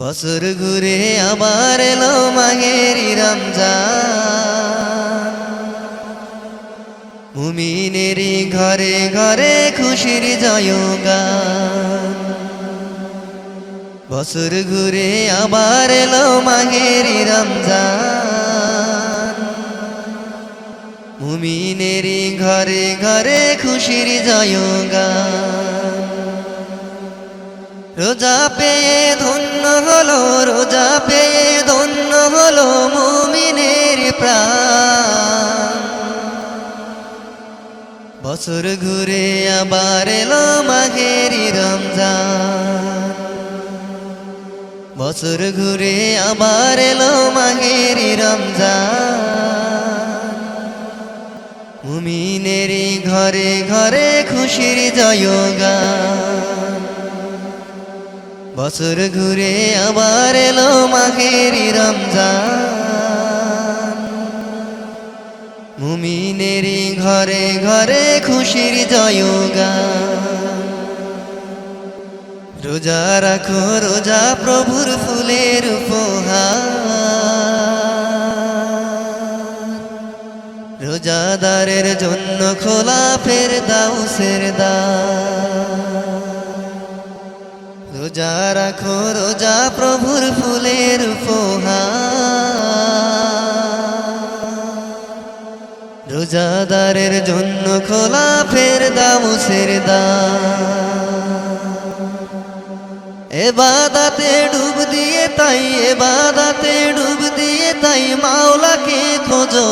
বছর ঘুরে আবার এলো মাঘেরি রমজান। ঘরে ঘরে খুশির জয়গান। বছর ঘুরে আবার এলো মাঘেরি রমজান। মুমিনেরই ঘরে ঘরে খুশির জয়গান। রোজা পেয়ে ধন্য হলো, রোজা পেয়ে ধন্য হলো মুমিনের প্রাণ। বছর ঘুরে আবার এলো মাঘেরি রমজান। বছর ঘুরে আবার এলো মাঘেরি রমজান। মুমিনেরই ঘরে ঘরে খুশির জয়গান। বছর ঘুরে আবার এলো মাঘেরি রমজান। মুমিনেরই ঘরে ঘরে খুশির জয়গান। রোজা রাখো, রোজা প্রভুর ফুলের উপহার। রোজাদারের জন্য খোলা ফের দাউসের দা রোজা রাখো, রোজা প্রভুর ফুলের রোজাদারের জন্য খোলা ফের দামুসের দা। এবাদাতে ডুব দিয়ে তাই, এবাদাতে ডুব দিয়ে তাই মাওলাকে খোঁজো।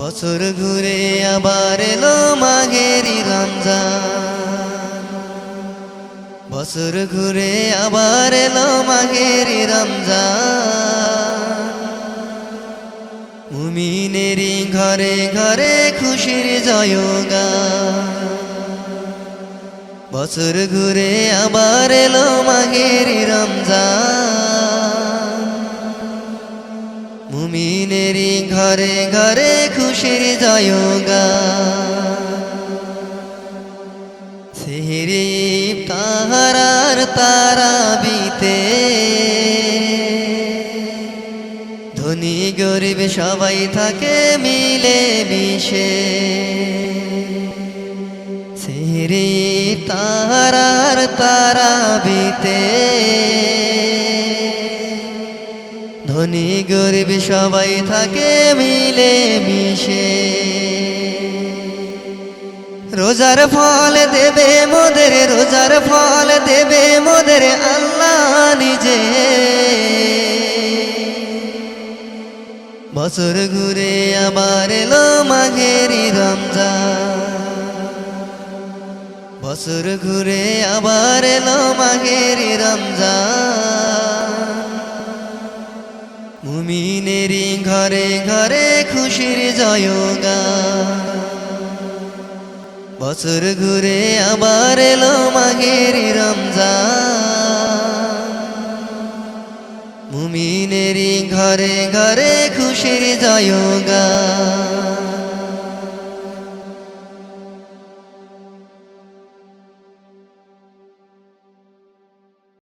বছর ঘুরে আবার এলো মাঘেরি রমজান। বছর ঘুরে আবার এলো মাঘেরি রমজান। মুমিনেরই ঘরে ঘরে খুশির জয়গান। বছর ঘুরে আবার এলো মাঘেরি রমজান। মুমিনেরই ঘরে ঘরে খুশির জয়গান। সেহরি তারা বিতে। ধনী গরিব সবাই থাকে মিলে মিশে। সেহরি তারা বিতে। ধনী গরিব সবাই থাকে মিলে মিশে। রোজার ফল দেবে মোদের, রোজার ফল দেবে মোদের আল্লাহ নিজে। বছর ঘুরে আবার এলো মাঘেরি রমজান। বছর ঘুরে আবার এলো মাঘেরি রমজান। মুমিনেরই ঘরে ঘরে খুশির জয়গান। বছর ঘুরে আবার এলো মাঘের রমজান। মুমিনেরই ঘরে ঘরে খুশির জয়গান।